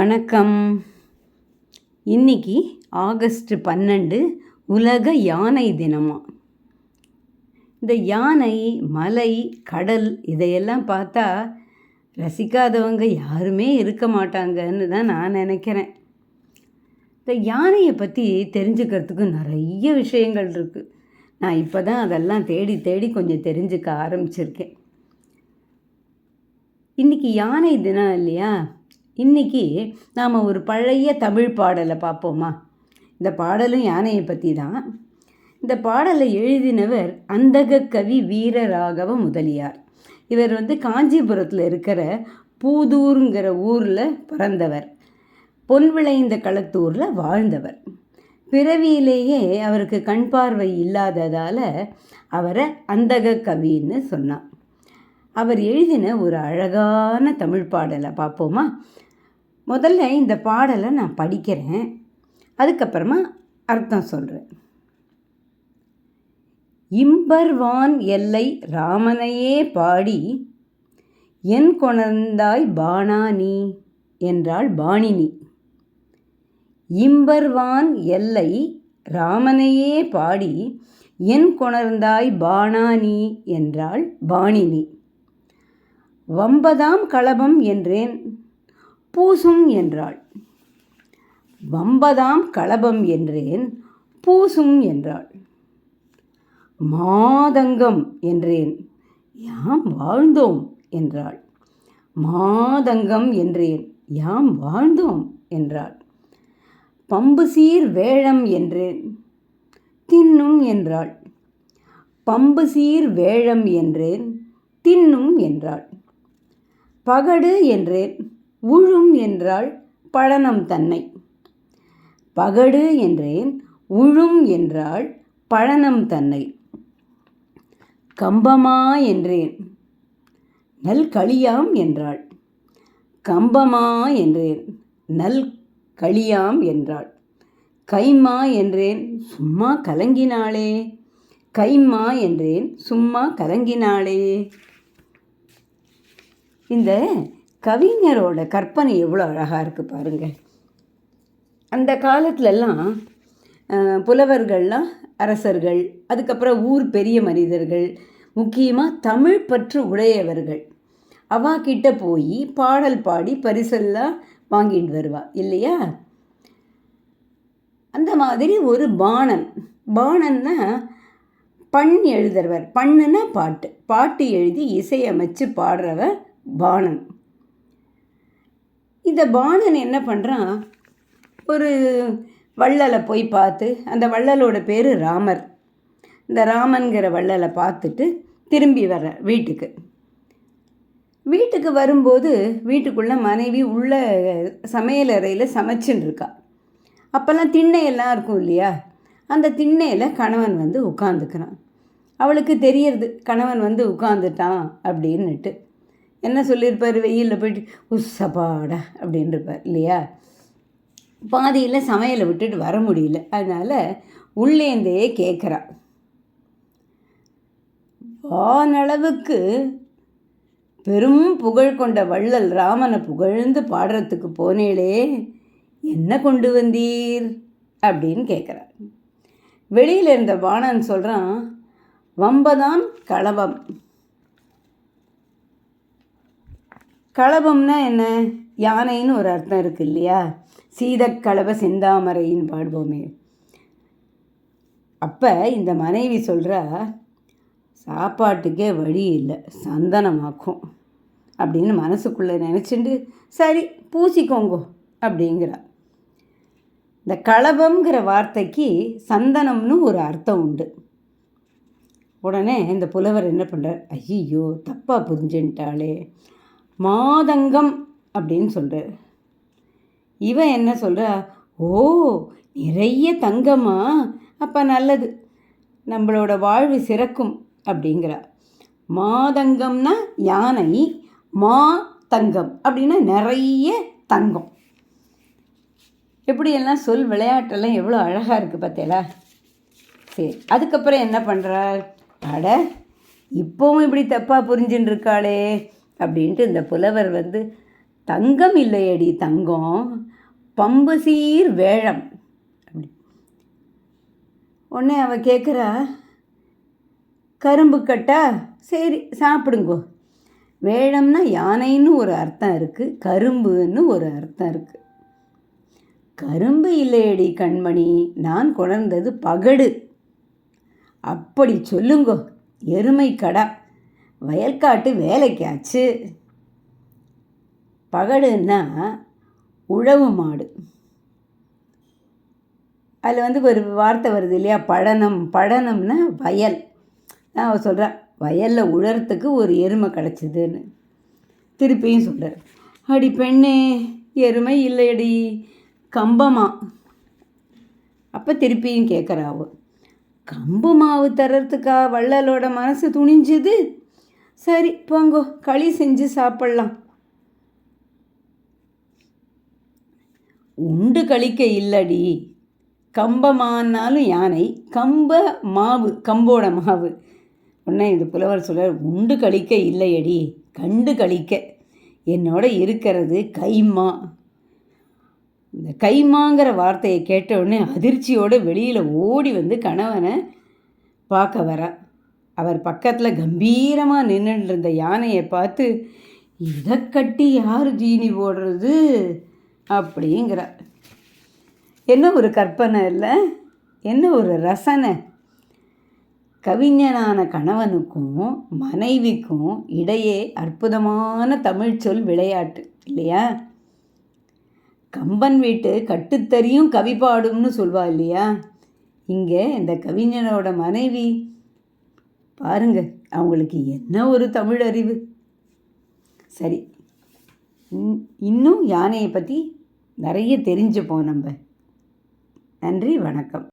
வணக்கம். இன்னைக்கு ஆகஸ்ட் பன்னெண்டு உலக யானை தினமா? இந்த யானை மலை கடல் இதையெல்லாம் பார்த்தா ரசிக்காதவங்க யாருமே இருக்க மாட்டாங்கன்னு தான் நான் நினைக்கிறேன். இந்த யானையை பற்றி தெரிஞ்சுக்கிறதுக்கு நிறைய விஷயங்கள் இருக்குது நான் இப்போ தான் அதெல்லாம் தேடி தேடி கொஞ்சம் தெரிஞ்சுக்க ஆரம்பிச்சிருக்கேன். இன்றைக்கி யானை தினம் இல்லையா? இன்றைக்கி நாம் ஒரு பழைய தமிழ் பாடலை பார்ப்போமா? இந்த பாடலும் யானையை பற்றி தான். இந்த பாடலை எழுதினவர் அந்தக கவி வீரராகவ முதலியார். இவர் வந்து காஞ்சிபுரத்தில் இருக்கிற பூதூருங்கிற ஊரில் பிறந்தவர். பொன் விளைந்த களத்தூரில் வாழ்ந்தவர். பிறவியிலேயே அவருக்கு கண் பார்வை இல்லாததால் அவரை அந்தக கவின்னு சொன்னார். அவர் எழுதின ஒரு அழகான தமிழ் பாடலை பார்ப்போமா? முதல்ல இந்த பாடலை நான் படிக்கிறேன். அதுக்கப்புறமா அர்த்தம் சொல்கிறேன் இம்பர்வான் எல்லை ராமனையே பாடி என் கொணர்ந்தாய் பானா நீ என்றாள் பாணினி. இம்பர்வான் எல்லை ராமனையே பாடி என் கொணர்ந்தாய் பானா நீ என்றாள் பாணினி. வம்பதாம் களபம் என்றேன். பூசும் என்றாள். வம்பதாம் களபம் என்றேன் பூசும் என்றாள். மாதங்கம் என்றேன் யாம் வாழ்ந்தோம் என்றாள். மாதங்கம் என்றேன் யாம் வாழ்ந்தோம் என்றாள். பம்பு சீர் வேழம் என்றேன் தின்னும் என்றாள். பம்பு சீர் வேழம் என்றேன் தின்னும் என்றாள். பகடு என்றேன் உழும் என்றாள் பழனம் தன்னை. பகடு என்றேன் உழும் என்றாள் பழனம் தன்னை. கம்பமா என்றேன் நல் களியாம் என்றாள். கம்பமா என்றேன் நல் களியாம் என்றாள். கைமா என்றேன் சும்மா கலங்கினாளே. கைமா என்றேன் சும்மா கலங்கினாளே. இந்த கவிஞரோட கற்பனை எவ்வளோ அழகாக இருக்குது பாருங்கள் அந்த காலத்துலலாம் புலவர்கள்லாம் அரசர்கள் அதுக்கப்புறம் ஊர் பெரிய மனிதர்கள் முக்கியமாக தமிழ் பற்று உடையவர்கள். அவா கிட்ட போய் பாடல் பாடி பரிசெல்லாம் வாங்கிட்டு வருவா இல்லையா? அந்த மாதிரி ஒரு பாணன். பாணன்னா பண் எழுதுறவர். பண்ணுன்னா பாட்டு. பாட்டு எழுதி இசையமைச்சு பாடுறவர் பாணன். இந்த பாணன் என்ன பண்ணுறான் ஒரு வள்ளலை போய் பார்த்து அந்த வள்ளலோட பேர் ராமர். இந்த ராமன்கிற வள்ளலை பார்த்துட்டு திரும்பி வர வீட்டுக்கு. வீட்டுக்கு வரும்போது வீட்டுக்குள்ளே மனைவி உள்ள சமையலறையில் சமைச்சுன்னு இருக்கா. அப்போல்லாம் திண்ணையெல்லாம் இருக்கும் இல்லையா? அந்த திண்ணையில் கணவன் வந்து உட்காந்துக்கிறான் அவளுக்கு தெரியறது கணவன் வந்து உட்காந்துட்டான் அப்படின்னுட்டு. என்ன சொல்லியிருப்பார்? வெயிலில் போயிட்டு உஸ்ஸப்பாடா அப்படின்ட்டுருப்பார் இல்லையா? பாதியில் சமையலை விட்டுட்டு வர முடியல. அதனால் உள்ளேந்தே கேட்குறா வானளவுக்கு பெரும் புகழ் கொண்ட வள்ளல் ராமனை புகழ்ந்து பாடுறதுக்கு போனேளே என்ன கொண்டு வந்தீர்? அப்படின்னு கேட்குறார் வெளியில் இருந்த பாணன் சொல்கிறான் வம்பதான் களவம் களபம்னா என்ன? யானைன்னு ஒரு அர்த்தம் இருக்குது இல்லையா? சீதக்களப செந்தாமரைன்னு பாடுவோமே. அப்போ இந்த மனைவி சொல்கிறா சாப்பாட்டுக்கே வழி இல்லை சந்தனமாக்கும். அப்படின்னு மனசுக்குள்ளே நினச்சிட்டு சரி பூசிக்கோங்கோ அப்படிங்கிறா. இந்த கலபம்ங்கிற வார்த்தைக்கு சந்தனம்னு ஒரு அர்த்தம் உண்டு. உடனே இந்த புலவர் என்ன பண்ணுறார் ஐயோ தப்பாக புரிஞ்சுன்ட்டாளே. மாதங்கம் அப்படின்னு சொல்கிறார் இவன் என்ன சொல்கிறா ஓ நிறைய தங்கமா? அப்போ நல்லது. நம்மளோட வாழ்வு சிறக்கும் அப்படிங்கிறா. மாதங்கம்னா யானை மா தங்கம் அப்படின்னா நிறைய தங்கம். எப்படியெல்லாம் சொல் விளையாட்டெல்லாம் எவ்வளோ அழகாக இருக்குது பார்த்தீங்களா சரி அதுக்கப்புறம் என்ன பண்ணுறார் அட இப்போவும் இப்படி தப்பாக புரிஞ்சுன்னு இருக்காளே. அப்படின்ட்டு இந்த புலவர் வந்து தங்கம் இல்லையடி தங்கம் பம்பு சீர் வேழம். அப்படி. உடனே அவ கேட்குறா கரும்பு கட்டா? சரி சாப்பிடுங்கோ. வேழம்னா யானைன்னு ஒரு அர்த்தம் இருக்குது கரும்புன்னு ஒரு அர்த்தம் இருக்குது கரும்பு இல்லையடி கண்மணி நான் கொணர்ந்தது பகடு. அப்படி சொல்லுங்கோ எருமை கடா. வயல்காட்டு வேலைக்காச்சு. பகடுன்னா உழவு மாடு. அதில் வந்து ஒரு வார்த்தை வருது இல்லையா? படனம். படனம்னா வயல். நான் அவர் சொல்கிறா வயலில் உழறத்துக்கு ஒரு எருமை கிடச்சிதுன்னு. திருப்பியும் சொல்கிறார் அடி பெண்ணே எருமை இல்லையடி. கம்பமா. அப்போ திருப்பியும் கேட்குறாவோ கம்பு மாவு தர்றதுக்கா வள்ளலோட மனசு துணிஞ்சுது? சரி போங்கோ. களி செஞ்சு சாப்பிட்லாம். உண்டு கழிக்க இல்லடி. கம்பமானாலும் யானை கம்ப மாவு கம்போட மாவு. உடனே இந்த புலவர் சொல்றார் உண்டு கழிக்க இல்லையடி. கண்டு கழிக்க என்னோட இருக்கிறது கைமா இந்த கைமாங்கிற வார்த்தையை கேட்ட உடனே அதிர்ச்சியோடு வெளியில் ஓடி வந்து கணவனை பார்க்க வரான் அவர் பக்கத்தில் கம்பீரமாக நின்றுட்டு இருந்த யானையை பார்த்து இதை கட்டி யார் ஜீனி போடுறது? அப்படிங்கிறார். என்ன ஒரு கற்பனை இல்லை என்ன ஒரு ரசனை. கவிஞனான கணவனுக்கும் மனைவிக்கும் இடையே அற்புதமான தமிழ் சொல் விளையாட்டு இல்லையா? கம்பன் வீட்டு கட்டுத்தறியும் கவி பாடும்னு சொல்வா இல்லையா? இங்கே இந்த கவிஞனோட மனைவி பாருங்க அவங்களுக்கு என்ன ஒரு தமிழ் அறிவு? சரி இன்- இன்னும் யானையை பற்றி நிறைய தெரிஞ்சுப்போம் நம்ம. நன்றி வணக்கம்.